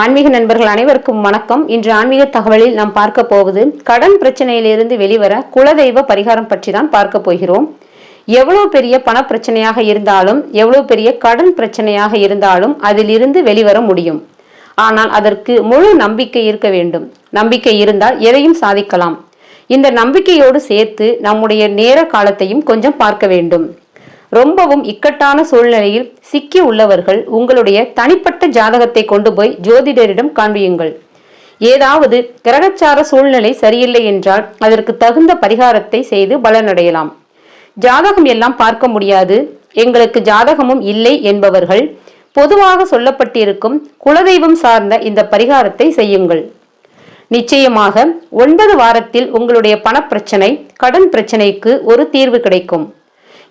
ஆன்மீக நண்பர்கள் அனைவருக்கும் வணக்கம். இன்று ஆன்மீக தகவலில் நாம் பார்க்க போவது கடன் பிரச்சனையிலிருந்து வெளிவர குலதெய்வ பரிகாரம் பற்றி தான் பார்க்க போகிறோம். எவ்வளவு பெரிய பண பிரச்சனையாக இருந்தாலும் எவ்வளவு பெரிய கடன் பிரச்சனையாக இருந்தாலும் அதிலிருந்து வெளிவர முடியும். ஆனால் அதற்கு முழு நம்பிக்கை இருக்க வேண்டும். நம்பிக்கை இருந்தால் எதையும் சாதிக்கலாம். இந்த நம்பிக்கையோடு சேர்த்து நம்முடைய நேர காலத்தையும் கொஞ்சம் பார்க்க வேண்டும். ரொம்பவும் இக்கட்டான சூழ்நிலையில் சிக்கி உள்ளவர்கள் உங்களுடைய தனிப்பட்ட ஜாதகத்தை கொண்டு போய் ஜோதிடரிடம் காண்பியுங்கள். ஏதாவது கிரகச்சார சூழ்நிலை சரியில்லை என்றால் அதற்கு தகுந்த பரிகாரத்தை செய்து பலனடையலாம். ஜாதகம் எல்லாம் பார்க்க முடியாது. எங்களுக்கு ஜாதகமும் இல்லை என்பவர்கள் பொதுவாக சொல்லப்பட்டிருக்கும் குலதெய்வம் சார்ந்த இந்த பரிகாரத்தை செய்யுங்கள். நிச்சயமாக ஒன்பது வாரத்தில் உங்களுடைய பணப்பிரச்சனை கடன் பிரச்சனைக்கு ஒரு தீர்வு கிடைக்கும்.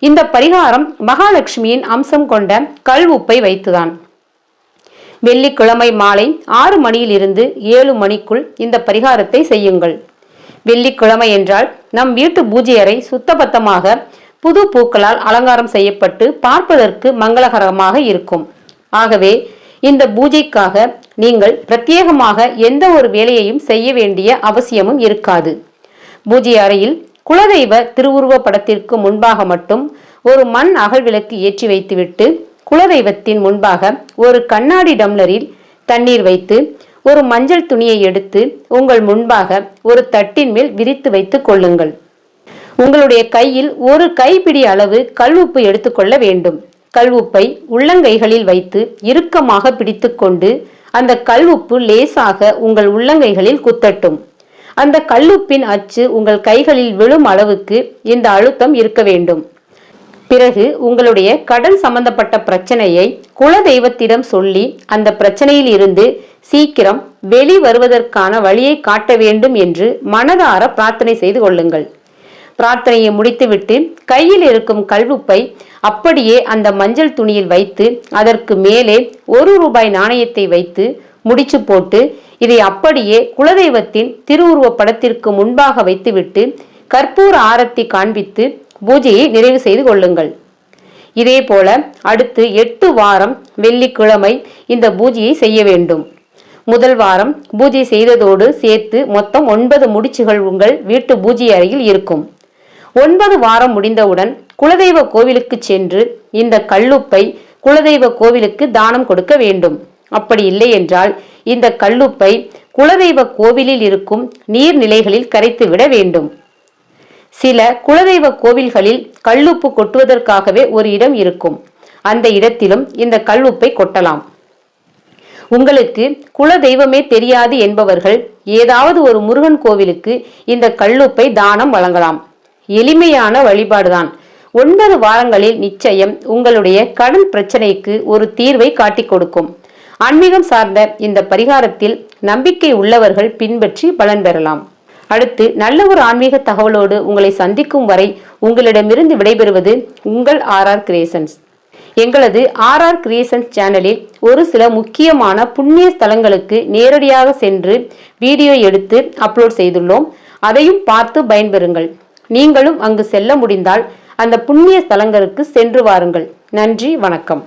இந்த பரிகாரம் மகாலட்சுமியின் அம்சம் கொண்ட கல் உப்பை வைத்துதான். வெள்ளிக்கிழமை மாலை ஆறு மணியிலிருந்து ஏழு மணிக்குள் இந்த பரிகாரத்தை செய்யுங்கள். வெள்ளிக்கிழமை என்றால் நம் வீட்டு பூஜை அறை சுத்தபத்தமாக புது பூக்களால் அலங்காரம் செய்யப்பட்டு பார்ப்பதற்கு மங்களகரமாக இருக்கும். ஆகவே இந்த பூஜைக்காக நீங்கள் பிரத்யேகமாக எந்த ஒரு வேலையையும் செய்ய வேண்டிய அவசியமும் இருக்காது. பூஜை அறையில் குலதெய்வ திருவுருவ படத்திற்கு முன்பாக மட்டும் ஒரு மண் அகல் விளக்கு ஏற்றி வைத்துவிட்டு குலதெய்வத்தின் முன்பாக ஒரு கண்ணாடி டம்ளரில் தண்ணீர் வைத்து ஒரு மஞ்சள் துணியை எடுத்து உங்கள் முன்பாக ஒரு தட்டின் மேல் விரித்து வைத்துக் கொள்ளுங்கள். உங்களுடைய கையில் ஒரு கைப்பிடி அளவு கல்வுப்பு எடுத்துக்கொள்ள வேண்டும். கல்வுப்பை உள்ளங்கைகளில் வைத்து இறுக்கமாக பிடித்துக்கொண்டு அந்த கல்வுப்பு லேசாக உங்கள் உள்ளங்கைகளில் குத்தட்டும். அந்த கல்லுப்பின் அச்சு உங்கள் கைகளில் விழும் அளவுக்கு இந்த அழுத்தம் இருக்க வேண்டும். பிறகு உங்களுடைய கடன் சம்பந்தப்பட்ட பிரச்சனையை குல தெய்வத்திடம் சொல்லி அந்த பிரச்சனையில் இருந்து சீக்கிரம் வெளி வருவதற்கான வழியை காட்ட வேண்டும் என்று மனதார பிரார்த்தனை செய்து கொள்ளுங்கள். பிரார்த்தனையை முடித்துவிட்டு கையில் இருக்கும் கல்வுப்பை அப்படியே அந்த மஞ்சள் துணியில் வைத்து அதற்கு மேலே ஒரு ரூபாய் நாணயத்தை வைத்து முடிச்சு போட்டு இதை அப்படியே குலதெய்வத்தின் திருவுருவ படத்திற்கு முன்பாக வைத்துவிட்டு கற்பூர ஆரத்தி காண்பித்து பூஜையை நிறைவு செய்து கொள்ளுங்கள். இதே போல அடுத்து எட்டு வாரம் வெள்ளிக்கிழமை இந்த பூஜையை செய்ய வேண்டும். முதல் வாரம் பூஜை செய்ததோடு சேர்த்து மொத்தம் ஒன்பது முடிச்சுகள் உங்கள் வீட்டு பூஜை அறையில் இருக்கும். ஒன்பது வாரம் முடிந்தவுடன் குலதெய்வ கோவிலுக்கு சென்று இந்த கல்லுப்பை குலதெய்வ கோவிலுக்கு தானம் கொடுக்க வேண்டும். அப்படி இல்லை என்றால் இந்த கல்லுப்பை குலதெய்வ கோவிலில் இருக்கும் நீர்நிலைகளில் கரைத்து விட வேண்டும். சில குலதெய்வ கோவில்களில் கல்லுப்பு கொட்டுவதற்காகவே ஒரு இடம் இருக்கும். அந்த இடத்திலும் இந்த கல்லுப்பை கொட்டலாம். உங்களுக்கு குல தெய்வமே தெரியாது என்பவர்கள் ஏதாவது ஒரு முருகன் கோவிலுக்கு இந்த கல்லுப்பை தானம் வழங்கலாம். எளிமையான வழிபாடுதான். ஒன்பது வாரங்களில் நிச்சயம் உங்களுடைய கடன் பிரச்சனைக்கு ஒரு தீர்வை காட்டிக் கொடுக்கும். ஆன்மீகம் சார்ந்த இந்த பரிகாரத்தில் நம்பிக்கை உள்ளவர்கள் பின்பற்றி பலன் பெறலாம். அடுத்து நல்ல ஒரு ஆன்மீக தகவலோடு உங்களை சந்திக்கும் வரை உங்களிடமிருந்து விடைபெறுவது உங்கள் ஆர் ஆர் கிரியேஷன்ஸ். எங்களது ஆர் ஆர் கிரியேஷன்ஸ் சேனலில் ஒரு சில முக்கியமான புண்ணிய ஸ்தலங்களுக்கு நேரடியாக சென்று வீடியோ எடுத்து அப்லோட் செய்துள்ளோம். அதையும் பார்த்து பயன்பெறுங்கள். நீங்களும் அங்கு செல்ல முடிந்தால் அந்த புண்ணிய ஸ்தலங்களுக்கு சென்று வாருங்கள். நன்றி வணக்கம்.